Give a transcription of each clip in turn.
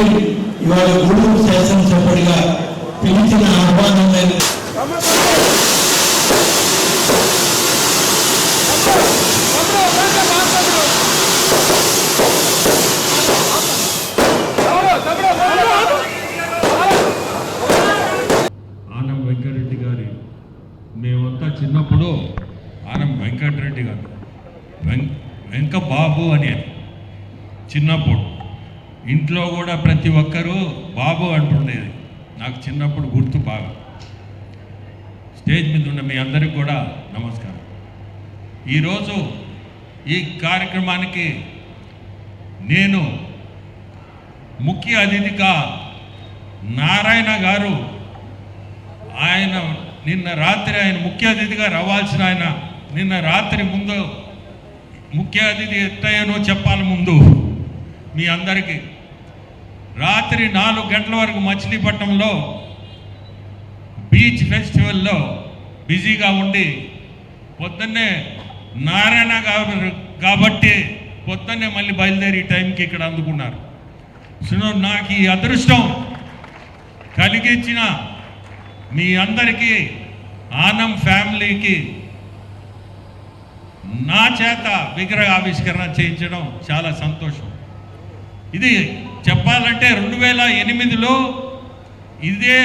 గారిని ఇవాళ గూడూరు శాసనసభ్యుడిగా పిలిచిన ఆహ్వానం ఆనం వెంకటరెడ్డి గారి మేమంతా చిన్నప్పుడు ఆనం వెంకటరెడ్డి గారు. వెంక వెంక బాబు అని చిన్నప్పుడు ఇంట్లో కూడా ప్రతి ఒక్కరూ బాబు అంటుండేది. నాకు చిన్నప్పుడు గుర్తు బాగా. స్టేజ్ మీద ఉన్న మీ అందరికి కూడా నమస్కారం. ఈరోజు ఈ కార్యక్రమానికి నేను ముఖ్య అతిథిగా నారాయణ గారు ఆయన నిన్న రాత్రి ఆయన ముఖ్య అతిథిగా రావాల్సిన ఆయన నిన్న రాత్రి ముందు ముఖ్య అతిథి ఎట్టయ్యనో చెప్పాలి ముందు మీ అందరికీ. రాత్రి నాలుగు గంటల వరకు మచిలీపట్నంలో బీచ్ ఫెస్టివల్లో బిజీగా ఉండి పొద్దున్నే నారాయణ గారు కాబట్టి పొద్దున్నే మళ్ళీ బయలుదేరి టైంకి ఇక్కడ అందుకున్నారు. సో నాకు ఈ అదృష్టం కలిగించిన మీ అందరికీ ఆనం ఫ్యామిలీకి నా చేత విగ్రహ ఆవిష్కరణ చేయించడం చాలా సంతోషం. ఇది చెప్పాలంటే రెండు వేల ఎనిమిదిలో ఇదే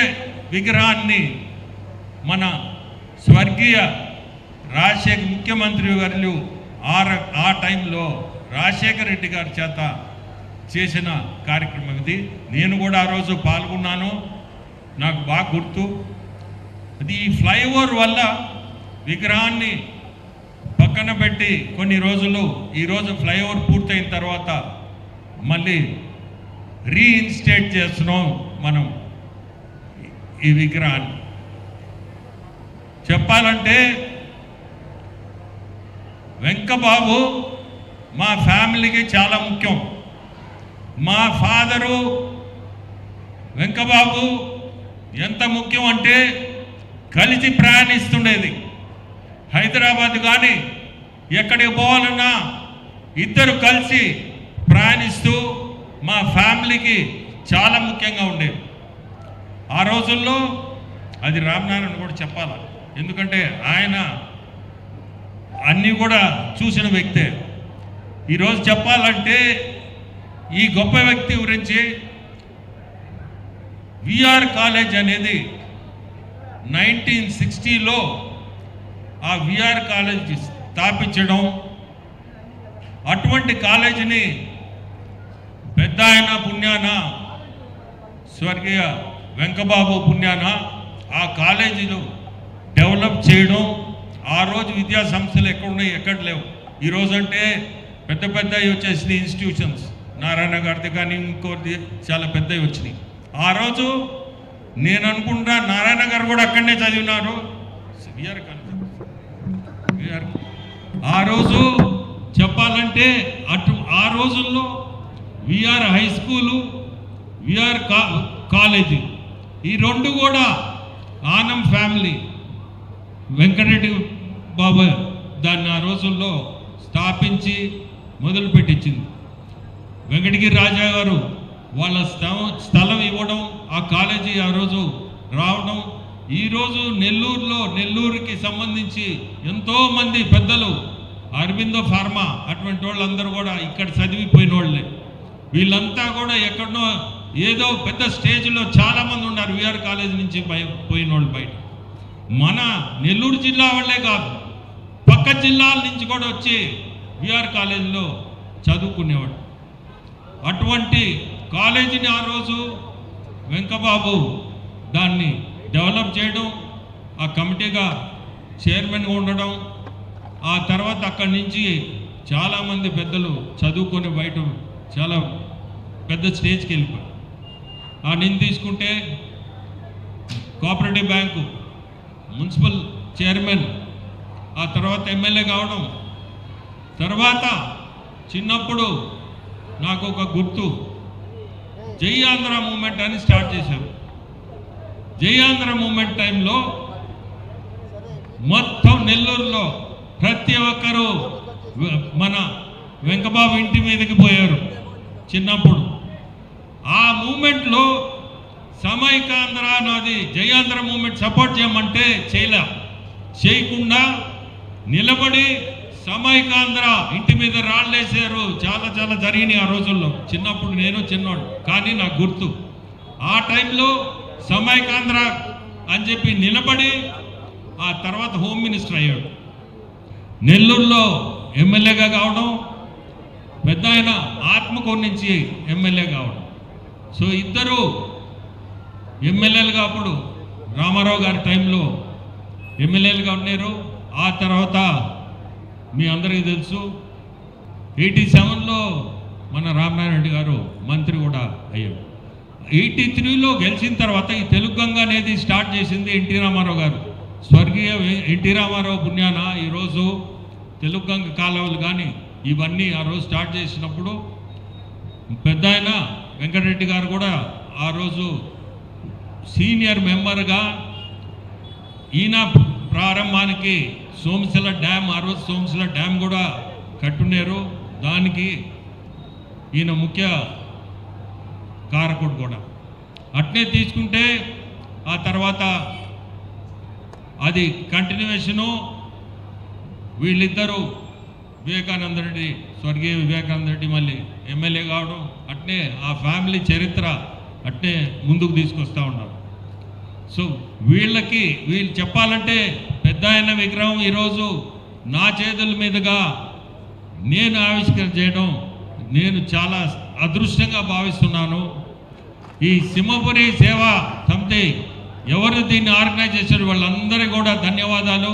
విగ్రహాన్ని మన స్వర్గీయ రాజశేఖర్ ముఖ్యమంత్రి వర్యులు ఆ ర- ఆ టైంలో రాజశేఖర రెడ్డి గారి చేత చేసిన కార్యక్రమం ఇది. నేను కూడా ఆ రోజు పాల్గొన్నాను. నాకు బాగా గుర్తు. అది ఈ ఫ్లైఓవర్ వల్ల విగ్రహాన్ని పక్కన పెట్టి కొన్ని రోజులు ఈరోజు ఫ్లైఓవర్ పూర్తయిన తర్వాత మళ్ళీ రీఇన్స్టేట్ చేస్తున్నాం మనం ఈ విగ్రహాన్ని. చెప్పాలంటే వెంకబాబు మా ఫ్యామిలీకి చాలా ముఖ్యం. మా ఫాదరు వెంకబాబు ఎంత ముఖ్యం అంటే కలిసి ప్రయాణిస్తుండేది. హైదరాబాద్ కానీ ఎక్కడికి పోవాలన్నా ఇద్దరు కలిసి ప్రయాణిస్తూ మా ఫ్యామిలీకి చాలా ముఖ్యంగా ఉండేది. ఆ రోజుల్లో అది రామనారాయణ కూడా చెప్పాలి? ఎందుకంటే ఆయన అన్నీ కూడా చూసిన వ్యక్తే. ఈరోజు చెప్పాలంటే ఈ గొప్ప వ్యక్తి గురించి విఆర్ కాలేజ్ అనేది నైన్టీన్ సిక్స్టీలో ఆ విఆర్ కాలేజ్ స్థాపించడం అటువంటి కాలేజీని పెద్ద ఆయన పుణ్యాన? స్వర్గీయ వెంకబాబు పుణ్యాన? ఆ కాలేజీలు డెవలప్ చేయడం ఆ రోజు విద్యా సంస్థలు ఎక్కడున్నాయి ఎక్కడ లేవు. ఈరోజు అంటే పెద్ద పెద్దవి వచ్చేసిన ఇన్స్టిట్యూషన్స్. నారాయణ గారిది కానీ ఇంకోటి చాలా పెద్దవి వచ్చినాయి. ఆ రోజు నేను అనుకుంటా నారాయణ గారు కూడా అక్కడనే చదివినారు. VR college. విఆర్. ఆ రోజు చెప్పాలంటే అటు ఆ రోజుల్లో విఆర్ హై స్కూలు విఆర్ కా కాలేజీ ఈ రెండు కూడా ఆనం ఫ్యామిలీ వెంకటరెడ్డి బాబు దాన్ని ఆ రోజుల్లో స్థాపించి మొదలుపెట్టించింది వెంకటగిరి రాజా గారు వాళ్ళ స్థలం స్థలం ఇవ్వడం ఆ కాలేజీ ఆ రోజు రావడం. ఈరోజు నెల్లూరులో నెల్లూరుకి సంబంధించి ఎంతోమంది పెద్దలు అరవిందో ఫార్మా అటువంటి వాళ్ళందరూ కూడా ఇక్కడ చదివిపోయిన వాళ్ళే. వీళ్ళంతా కూడా ఎక్కడనో ఏదో పెద్ద స్టేజ్లో చాలామంది ఉన్నారు. విఆర్ కాలేజ్ నుంచి పోయిన వాళ్ళు బయట. మన నెల్లూరు జిల్లా వాళ్ళే కాదు పక్క జిల్లాల నుంచి కూడా వచ్చి విఆర్ కాలేజీలో చదువుకునేవాడు అటువంటి కాలేజీని ఆ రోజు వెంకబాబు దాన్ని డెవలప్ చేయడం ఆ కమిటీగా చైర్మన్గా ఉండడం ఆ తర్వాత అక్కడి నుంచి చాలామంది పెద్దలు చదువుకొని బయట చాలా పెద్ద స్టేజ్కి వెళ్ళిపోయి ఆ నేను తీసుకుంటే కోఆపరేటివ్ బ్యాంకు మున్సిపల్ చైర్మన్ ఆ తర్వాత ఎమ్మెల్యే కావడం. తర్వాత చిన్నప్పుడు నాకు ఒక గుర్తు. జై ఆంధ్ర మూమెంట్ అని స్టార్ట్ చేశారు. జై ఆంధ్ర మూమెంట్ టైంలో మొత్తం నెల్లూరులో ప్రతి ఒక్కరూ మన వెంకబాబు ఇంటి మీదకి పోయారు. చిన్నప్పుడు ఆ మూమెంట్లో సమైకాంధ్ర నాది జయాంధ్ర మూమెంట్ సపోర్ట్ చేయమంటే చేయలే. చేయకుండా నిలబడి సమైకాంధ్ర ఇంటి మీద రాళ్ళేసారు చాలా చాలా జరిగినాయి ఆ రోజుల్లో. చిన్నప్పుడు నేను చిన్నోడు. కానీ నాకు గుర్తు. ఆ టైంలో సమైకాంధ్ర అని చెప్పి నిలబడి ఆ తర్వాత హోమ్ మినిస్టర్ అయ్యాడు. నెల్లూరులో ఎమ్మెల్యేగా కావడం పెద్ద ఆయన ఆత్మకూరు నుంచి ఎమ్మెల్యే కావడం. సో ఇద్దరు ఎమ్మెల్యేలుగా అప్పుడు రామారావు గారి టైంలో ఎమ్మెల్యేలుగా ఉన్నారు. ఆ తర్వాత మీ అందరికీ తెలుసు ఎయిటీ సెవెన్లో మన రామనారాయణ రెడ్డి గారు మంత్రి కూడా అయ్యారు. ఎయిటీ త్రీలో గెలిచిన తర్వాత ఈ తెలుగు గంగ అనేది స్టార్ట్ చేసింది ఎన్టీ రామారావు గారు. స్వర్గీయ ఎన్టీ రామారావు పుణ్యాన ఈరోజు తెలుగు గంగ కాలువలు కానీ ఇవన్నీ ఆ రోజు స్టార్ట్ చేసినప్పుడు పెద్ద వెంకటరెడ్డి గారు కూడా ఆ రోజు సీనియర్ మెంబర్గా ఈయన ప్రారంభానికి సోమశిల డ్యామ్ ఆ రోజు సోమశిల డ్యామ్ కూడా కట్టున్నారు. దానికి ఈయన ముఖ్య కారకుడు కూడా. అట్నే తీసుకుంటే ఆ తర్వాత అది కంటిన్యూషను వీళ్ళిద్దరూ వివేకానంద రెడ్డి స్వర్గీయ వివేకానంద రెడ్డి మళ్ళీ ఎమ్మెల్యే కావడం అట్నే ఆ ఫ్యామిలీ చరిత్ర అట్నే ముందుకు తీసుకొస్తా ఉన్నారు. సో వీళ్ళకి వీళ్ళు చెప్పాలంటే పెద్ద ఆయన విగ్రహం ఈరోజు నా చేతుల మీదుగా నేను ఆవిష్కరణ చేయడం నేను చాలా అదృష్టంగా భావిస్తున్నాను. ఈ సింహపురి సేవా సమితి ఎవరు దీన్ని ఆర్గనైజ్ చేశారు? వాళ్ళందరికీ కూడా ధన్యవాదాలు.